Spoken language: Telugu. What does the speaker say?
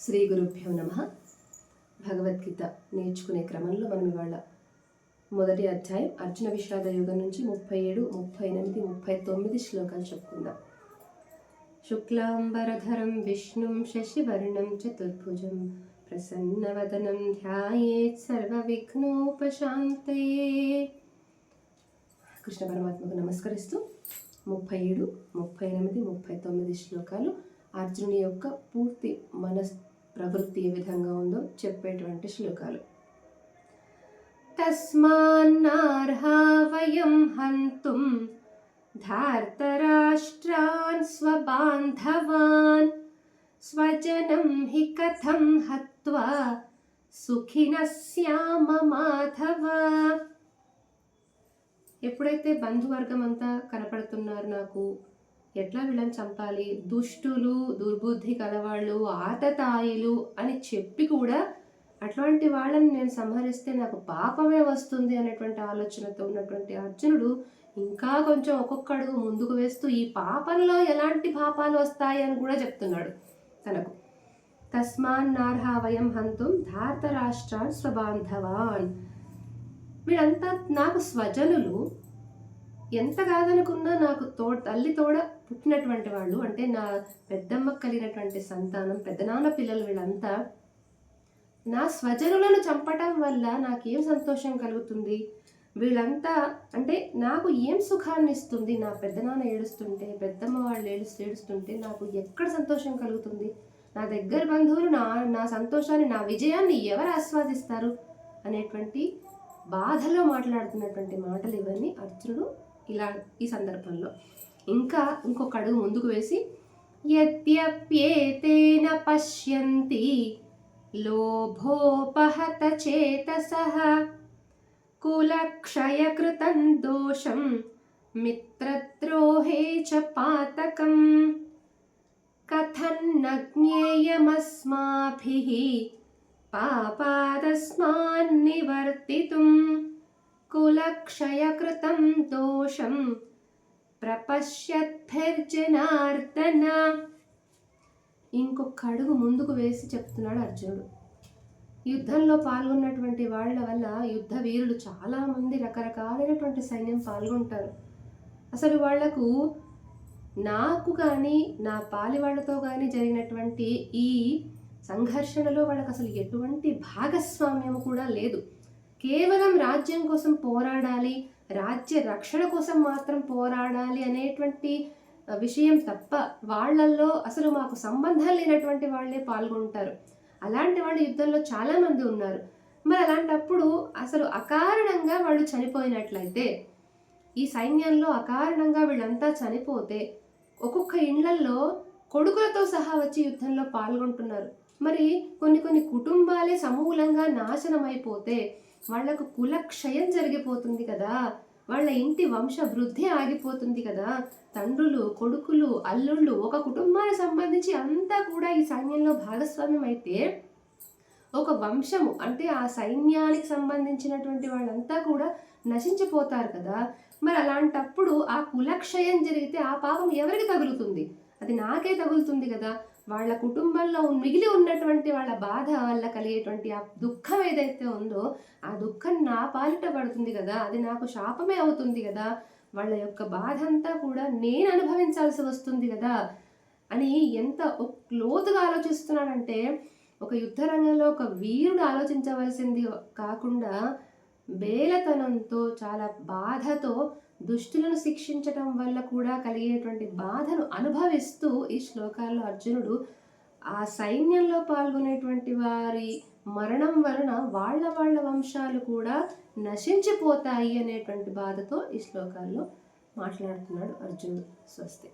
శ్రీ గురుభ్యో నమ. భగవద్గీత నేర్చుకునే క్రమంలో మనం ఇవాళ మొదటి అధ్యాయం అర్జున విషాద యుగం నుంచి ముప్పై ఏడు ముప్పై ఎనిమిది ముప్పై తొమ్మిది శ్లోకాలు చెప్పుకుందాం. శుక్లాంబరధరం విష్ణుం శశివర్ణం చతుర్భుజం ప్రసన్నవదనం ధ్యాయేత్ సర్వ విఘ్నోపశాంతయే కృష్ణ పరమాత్మకు నమస్కరిస్తూ ముప్పై ఏడు ముప్పై ఎనిమిది ముప్పై తొమ్మిది శ్లోకాలు అర్జునుని యొక్క పూర్తి మనస్ ప్రవృత్తి ఏ విధంగా ఉందో చెప్పేటువంటి శ్లోకాలు. తస్మాన్నార్హా వయం హంతుం ధార్తరాష్ట్రాన్ స్వబాంధవాన్ స్వజనం హి కథం హత్వా సుఖిన శ్యామ మాధవ. ఎప్పుడైతే బంధువర్గం అంతా కనపడుతున్నారు నాకు ఎట్లా వీళ్ళని చంపాలి? దుష్టులు దుర్బుద్ధి కలవాళ్ళు ఆతతాయిలు అని చెప్పి కూడా అట్లాంటి వాళ్ళని నేను సంహరిస్తే నాకు పాపమే వస్తుంది అనేటువంటి ఆలోచనతో ఉన్నటువంటి అర్జునుడు ఇంకా కొంచెం ఒక్కొక్క అడుగు ముందుకు వేస్తూ ఈ పాపంలో ఎలాంటి పాపాలు వస్తాయి అని కూడా చెప్తున్నాడు తనకు. తస్మాన్నార్హ వయం హంతుం ధార్తరాష్ట్రాన్ స్వబాంధవాన్. వీళ్ళంతా నాకు స్వజనులు ఎంత కాదనుకున్నా నాకు తో తల్లి తోడ పుట్టినటువంటి వాళ్ళు అంటే నా పెద్దమ్మకు కలిగినటువంటి సంతానం పెద్దనాన్న పిల్లలు వీళ్ళంతా నా స్వజనులను చంపటం వల్ల నాకేం సంతోషం కలుగుతుంది? వీళ్ళంతా అంటే నాకు ఏం సుఖాన్ని ఇస్తుంది? నా పెద్దనాన్న ఏడుస్తుంటే పెద్దమ్మ వాళ్ళు ఏడుస్తూ ఏడుస్తుంటే నాకు ఎక్కడ సంతోషం కలుగుతుంది? నా దగ్గర బంధువులు నా నా సంతోషాన్ని నా విజయాన్ని ఎవరు ఆస్వాదిస్తారు? అనేటువంటి బాధలో మాట్లాడుతున్నటువంటి మాటలు ఇవన్నీ అర్జునుడు ఇలా ఈ సందర్భంలో. ఇంకా ఇంకొక అడుగు ముందుకు వేసి యద్యప్యేతేన పశ్యంతి లోభోపహత చేతస కులక్షయకృతం దోషం మిత్రద్రోహే చ పాతకం కథన్న జ్ఞేయమస్మాభిः कुलक्षयकृतं दोषं దోషం ప్రపశ్యద్భిర్జనార్దన ఇంకొక అడుగు ముందుకు వేసి చెప్తున్నాడు అర్జునుడు. యుద్ధంలో పాల్గొన్నటువంటి వాళ్ళ వల్ల యుద్ధ వీరులు చాలామంది రకరకాలైనటువంటి సైన్యం పాల్గొంటారు. అసలు వాళ్ళకు నాకు కానీ నా పాలి వాళ్ళతో కానీ జరిగినటువంటి ఈ సంఘర్షణలో వాళ్ళకి అసలు ఎటువంటి భాగస్వామ్యము కూడా లేదు. కేవలం రాజ్యం కోసం పోరాడాలి రాజ్య రక్షణ కోసం మాత్రం పోరాడాలి అనేటువంటి విషయం తప్ప వాళ్ళల్లో అసలు మాకు సంబంధం లేనటువంటి వాళ్ళే పాల్గొంటారు. అలాంటి వాళ్ళు యుద్ధంలో చాలామంది ఉన్నారు. మరి అలాంటప్పుడు అసలు అకారణంగా వాళ్ళు చనిపోయినట్లయితే ఈ సైన్యంలో అకారణంగా వీళ్ళంతా చనిపోతే ఒక్కొక్క ఇళ్ళల్లో కొడుకులతో సహా వచ్చి యుద్ధంలో పాల్గొంటున్నారు. మరి కొన్ని కొన్ని కుటుంబాలే సమూలంగా నాశనం అయిపోతే వాళ్ళకు కులక్షయం జరిగిపోతుంది కదా. వాళ్ళ ఇంటి వంశ వృద్ధి ఆగిపోతుంది కదా. తండ్రులు కొడుకులు అల్లుళ్ళు ఒక కుటుంబానికి సంబంధించి అంతా కూడా ఈ సైన్యంలో భాగస్వామ్యం అయితే ఒక వంశము అంటే ఆ సైన్యానికి సంబంధించినటువంటి వాళ్ళంతా కూడా నశించిపోతారు కదా. మరి అలాంటప్పుడు ఆ కులక్షయం జరిగితే ఆ పాపం ఎవరికి తగులుతుంది? అది నాకే తగులుతుంది కదా. వాళ్ళ కుటుంబంలో మిగిలి ఉన్నటువంటి వాళ్ళ బాధ వల్ల కలిగేటువంటి ఆ దుఃఖం ఏదైతే ఉందో ఆ దుఃఖం నా పాలిట పడుతుంది కదా అది నాకు శాపమే అవుతుంది కదా వాళ్ళ యొక్క బాధ అంతా కూడా నేను అనుభవించాల్సి వస్తుంది కదా అని ఎంత లోతుగా ఆలోచిస్తున్నాడంటే ఒక యుద్ధ రంగంలో ఒక వీరుడు ఆలోచించవలసింది కాకుండా బేలతనంతో చాలా బాధతో దుష్టులను శిక్షించటం వల్ల కూడా కలిగేటువంటి బాధను అనుభవిస్తూ ఈ శ్లోకాల్లో అర్జునుడు ఆ సైన్యంలో పాల్గొనేటువంటి వారి మరణం వలన వాళ్ళ వాళ్ళ వంశాలు కూడా నశించిపోతాయి అనేటువంటి బాధతో ఈ శ్లోకాల్లో మాట్లాడుతున్నాడు అర్జునుడు. స్వస్తి.